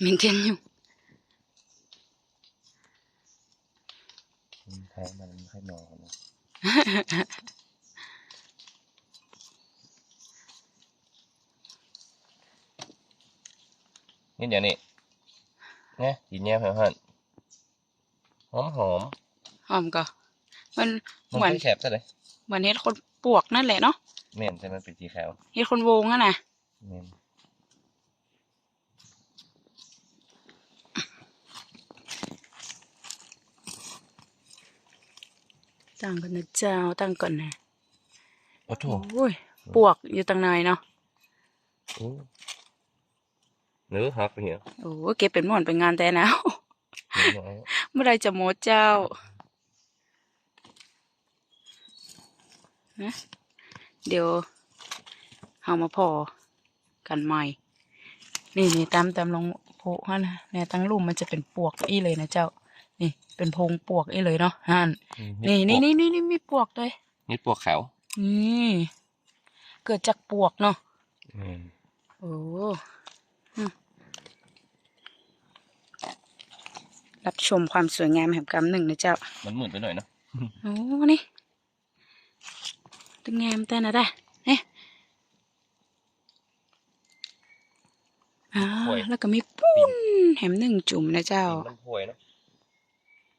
เมนเทนอยู่มันแพ้มันให้นอนนะนี่เดี๋ยวนี้เนี่ยกินแย่เพื่อนหอมหอมหอมก็ มันๆมันเหมือนไม่แฉบซะเลยเหมือนเฮ็ดคนปวกนั่นแหละเนาะเม่นใช่มันเป็นสีขาวเฮ็ดคนโวงอะนะเม่น ตั้งก่อนนะเจ้าตั้งก่อนนะโอ้โถโอ้ยปวกอยู่ตั้งในเนาะอู้เนื้อหักไปเหี้ยโอ้เก็บเป็นหมอนเป็นงานแต่แล้วเนื้อน้อยเมื่อไรจะหมดเจ้านะเดี๋ยวเอามาพอกันใหม่ นี่นี่ตามตามลงโพฮะนะเนี่ยตั้งลุ่มมันจะเป็นปวกอี้เลยนะเจ้า นี่ เป็นโพรงปวกอี้เลยเนาะฮันนี่นี่นี่นี่นี่มีปวกด้วยนี่ปวกขาวนี่เกิดจากปวกเนาะเม่นโอ้อืมรับชมความสวยงามแห่งกรรมหนึ่งนะเจ้า มันเหมือนไปหน่อยเนาะโอ้นี่ตึงงามแต่นะได้เนี่ยอ่าแล้วก็มีปุ้นแหมหนึ่งจุ่มนะเจ้ามันพวยเนาะ